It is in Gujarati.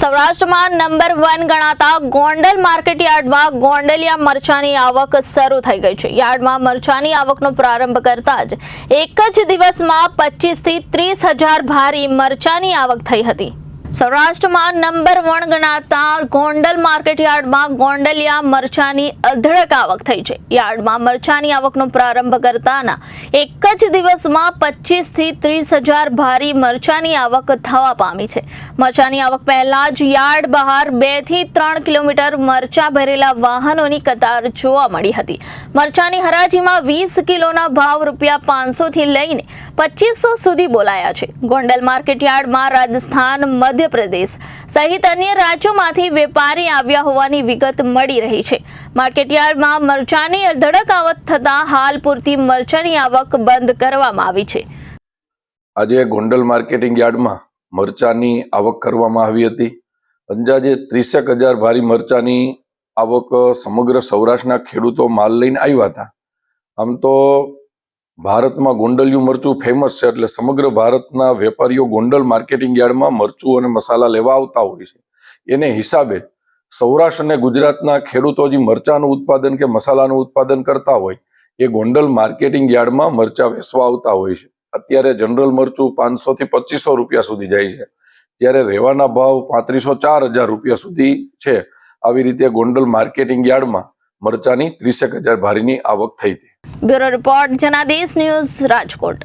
સૌરાષ્ટ્રમાં નંબર વન ગણાતા ગોંડલ માર્કેટ યાર્ડમાં ગોંડલિયા મરચાની આવક શરૂ થઈ ગઈ છે. યાર્ડમાં મરચાની આવકનો પ્રારંભ કરતા જ એક જ દિવસમાં પચીસથી ત્રીસ હજાર ભારી મરચાની આવક થઈ હતી. સૌરાષ્ટ્રમાં નંબર વન ગણાતા ગોંડલ માર્કેટ યાર્ડમાં ગોંડલિયા મરચાની અધડક આવક થઈ છે. યાર્ડમાં મરચાની આવકનો પ્રારંભ કરતાના એક જ દિવસમાં પચીસથી ત્રીસ હજાર ભારી મરચાની આવક થવા પામી છે. મરચાની આવક પહેલા જ યાર્ડ બહાર બેથી ત્રણ કિલોમીટર મરચા ભરેલા વાહનોની કતાર જોવા મળી હતી. મરચાની હરાજીમાં વીસ કિલોના ભાવ રૂપિયા પાંચસો થી લઈને પચીસો સુધી બોલાયા છે. ગોંડલ માર્કેટ યાર્ડમાં રાજસ્થાન મધ્યપ્રદેશ સહિત અન્ય રાજ્યોમાંથી વેપારી આવ્યા હોવાની વિગત મળી રહી છે. માર્કેટ યાર્ડમાં મરચાની ધડક આવક થતાં હાલ પૂરતી મરચાની આવક બંધ કરવામાં આવી છે. આજે ગોંડલ માર્કેટિંગ યાર્ડમાં મરચાની આવક કરવામાં આવી હતી. અંદાજે ત્રીસેક હજાર ભારી મરચાની આવક સમગ્ર સૌરાષ્ટ્રના ખેડૂતો માલ લઈને આવ્યા હતા. આમ તો ભારતમાં ગોંડલિયું મરચું ફેમસ છે એટલે સમગ્ર ભારતના વેપારીઓ ગોંડલ માર્કેટિંગ યાર્ડમાં મરચું અને મસાલા લેવા આવતા હોય છે. એને હિસાબે સૌરાષ્ટ્ર અને ગુજરાતના ખેડૂતો જે મરચાનું ઉત્પાદન કે મસાલાનું ઉત્પાદન કરતા હોય, એ ગોંડલ માર્કેટિંગ યાર્ડમાં મરચા વેચવા આવતા હોય છે. અત્યારે જનરલ મરચું પાંચસો થી પચીસો રૂપિયા સુધી જાય છે. જ્યારે રેવાના ભાવ પાંત્રીસો ચાર હજાર રૂપિયા સુધી છે. આવી રીતે ગોંડલ માર્કેટિંગ યાર્ડમાં મરચાની ત્રીસેક હજાર ભારીની આવક થઈ હતી. Bureau report Janadesh news Rajkot.